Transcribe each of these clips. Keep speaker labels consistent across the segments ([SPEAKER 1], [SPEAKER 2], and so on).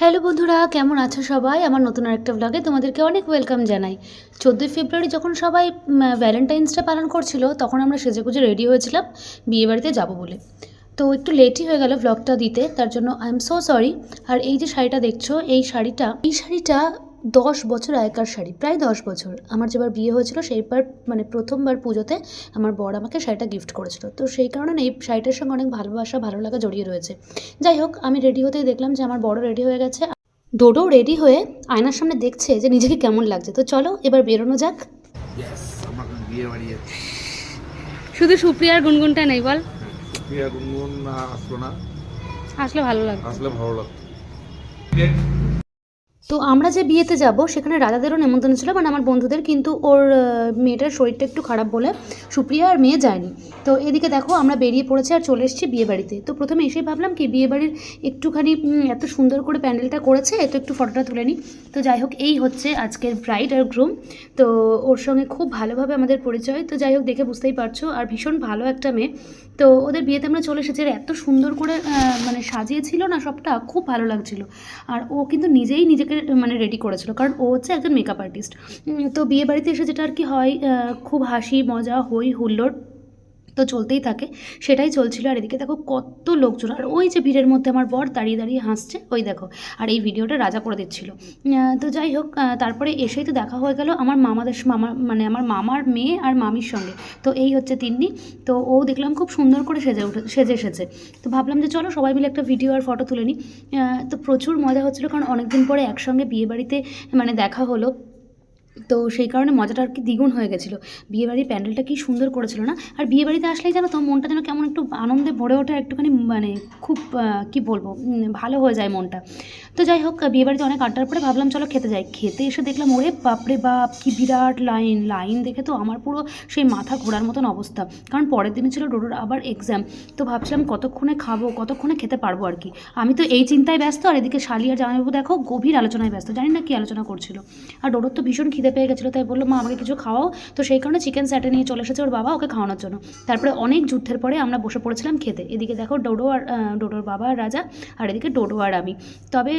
[SPEAKER 1] Hello বন্ধুরা, কেমন আছো সবাই? আমার নতুন আরেকটা ব্লগে তোমাদেরকে অনেক ওয়েলকাম জানাই। চোদ্দোই ফেব্রুয়ারি যখন সবাই ভ্যালেন্টাইন্সটা পালন করছিল, তখন আমরা সেজেগুজে রেডি হয়েছিলাম বিয়েবাড়িতে যাব বলে। তো একটু লেটই হয়ে গেল ব্লগটা দিতে, তার জন্য আই এম সো সরি আর এই যে শাড়িটা দেখছ, এই শাড়িটা এই শাড়িটা দশ বছর আগেকার শাড়ি প্রায় দশ বছর। আমার যেবার বিয়ে হয়েছিল সেইবার মানে প্রথমবার পুজোতে আমার বর আমাকে শাড়িটা গিফট করেছিল। তো সেই কারণে এই শাড়িটার সঙ্গে অনেক ভালোবাসা ভালো লাগা জড়িয়ে রয়েছে। যাই হোক আমি রেডি হতেই দেখলাম যে আমার বড় রেডি হয়ে গেছে। ডোডো রেডি হয়ে আয়নার সামনে দেখছে যে নিজেকে কেমন লাগছে। তো চলো এবার বেরোনো যাক। শুধু সুপ্রিয়ার গুনগুনটা নেই বল।
[SPEAKER 2] প্রিয়া গুনগুন আসলো না।
[SPEAKER 1] আসলে ভালো লাগবে
[SPEAKER 2] আসলে ভালো লাগতো
[SPEAKER 1] তো আমরা যে বিয়েতে যাব, সেখানে রাজাদেরও নেমন্তন্ন ছিল মানে আমার বন্ধুদের কিন্তু ওর মেয়েটার শরীরটা একটু খারাপ বলে সুপ্রিয়া আর মেয়ে যায়নি। তো এদিকে দেখো আমরা বেরিয়ে পড়েছি আর চলে এসেছি বিয়ে বাড়িতে। তো প্রথমে এসেই ভাবলাম কি, বিয়ে বাড়ির একটুখানি এত সুন্দর করে প্যান্ডেলটা করেছে তো একটু ফটোটা তুলে নিই। তো যাই হোক, এই হচ্ছে আজকের ব্রাইড আর গ্রুম তো ওর সঙ্গে খুব ভালোভাবে আমাদের পরিচয়। তো যাই হোক, দেখে বুঝতেই পারছ, আর ভীষণ ভালো একটা মেয়ে। তো ওদের বিয়েতে আমরা চলে এসেছি আর এত সুন্দর করে মানে সাজিয়েছিল না সবটা, খুব ভালো লাগছিল। আর ও কিন্তু নিজেই নিজেকে মানে রেডি করেছিল। কারণ ও হচ্ছে একজন মেকআপ আর্টিস্ট তো বিয়ে বাড়িতে এসে যেটা আর কি হয় খুব হাসি, মজা, হই, হুল্লোড়। তো চলতেই থাকে। সেটাই চলছিল আর এদিকে দেখো কত লোকজন। আর ওই যে ভিড়ের মধ্যে আমার বর দাঁড়িয়ে দাঁড়িয়ে হাসছে, ওই দেখো। আর এই ভিডিওটা রাজা করে দিচ্ছিল। তো যাই হোক তারপরে এসেই তো দেখা হয়ে গেল আমার মামাদের মামা মানে আমার মামার মেয়ে আর মামির সঙ্গে। তো এই হচ্ছে তিন্নি। তো ও দেখলাম খুব সুন্দর করে সেজে উঠে সেজে এসেছে। তো ভাবলাম যে চলো সবাই মিলে একটা ভিডিও আর ফটো তুলে নিই তো প্রচুর মজা হচ্ছিল কারণ অনেকদিন পরে একসঙ্গে বিয়ে বাড়িতে মানে দেখা হলো। তো সেই কারণে মজাটা আর কি দ্বিগুণ হয়ে গেছিল। বিয়েবাড়ির প্যান্ডেলটা কি সুন্দর করেছিল না? আর বিয়েবাড়িতে আসলেই জানো তো, মনটা যেন কেমন একটু আনন্দে ভরে ওঠে একটুখানি মানে খুব কি বলব ভালো হয়ে যায় মনটা। তো যাই হোক বিয়েবাড়িতে অনেক আড্ডার পরে ভাবলাম চলো খেতে যাই। খেতে এসে দেখলাম, ওরে বাপরে বাপ, কি বিরাট লাইন। লাইন দেখে তো আমার পুরো সেই মাথা ঘোরার মতন অবস্থা। কারণ পরের দিনে ছিল ডোডোর আবার এক্সাম তো ভাবছিলাম কতক্ষণে খাব, কতক্ষণে খেতে পারব আর কি। আমি তো এই চিন্তায় ব্যস্ত, আর এদিকে শালি আর জামাইবাবু দেখো গভীর আলোচনায় ব্যস্ত। জানি না কি আলোচনা করছিল। আর ডোডোর তো ভীষণ খিদে পেয়ে গেছিল, তাই বলল, মা, আমাকে কিছু খাওয়াও। তো সেই কারণে চিকেন স্যাটে নিয়ে চলে এসেছে ওর বাবা ওকে খাওয়ানোর জন্য। তারপরে অনেক যুদ্ধের পরে আমরা বসে পড়েছিলাম খেতে। এদিকে দেখো ডোডো আর ডোডোর বাবা আর রাজা, আর এদিকে ডোডো আর আমি। তবে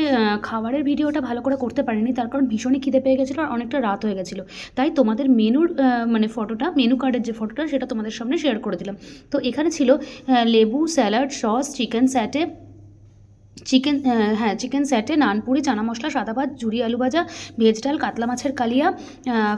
[SPEAKER 1] খাবারের ভিডিওটা ভালো করে করতে পারিনি, তার কারণ ভীষণই খিদে পেয়ে গেছিল আর অনেকটা রাত হয়ে গেছিল। তাই তোমাদের মেনুর মানে ফটোটা মেনু কার্ডের যে ফটোটা, সেটা তোমাদের সামনে শেয়ার করে দিলাম। তো এখানে ছিল লেবু salad sauce chicken satay chicken হ্যাঁ চিকেন স্যাটে নানপুরি, চানা মশলা, সাদা ভাত, ঝুরি আলু ভাজা, ভেজ ডাল, কাতলা মাছের কালিয়া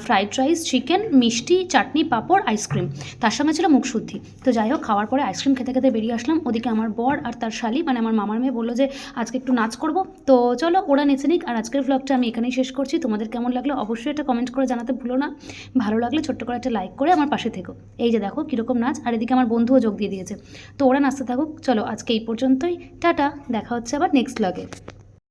[SPEAKER 1] ফ্রাইড রাইস, চিকেন, মিষ্টি, চাটনি, পাঁপড়, আইসক্রিম। তার সঙ্গে ছিল মুখশুদ্ধি তো যাই হোক, খাওয়ার পরে আইসক্রিম খেতে খেতে বেরিয়ে আসলাম। ওদিকে আমার বর আর তার শালি মানে আমার মামার মেয়ে বলল যে, আজকে একটু নাচ করব। তো চলো, ওরা নেচে নিক। আর আজকের ব্লগটা আমি এখানেই শেষ করছি। তোমাদের কেমন লাগল অবশ্যই এটা কমেন্ট করে জানাতে ভুলো না। ভালো লাগলে ছোট্ট করে একটা লাইক করে আমার পাশে থেকো। এই যে দেখো, কীরকম নাচ। আর এদিকে আমার বন্ধুও যোগ দিয়ে দিয়েছে। তো ওরা নাচতে থাকুক। চলো, আজকে এই পর্যন্তই। টাটা। দেখা হচ্ছে আবার নেক্সট ব্লগে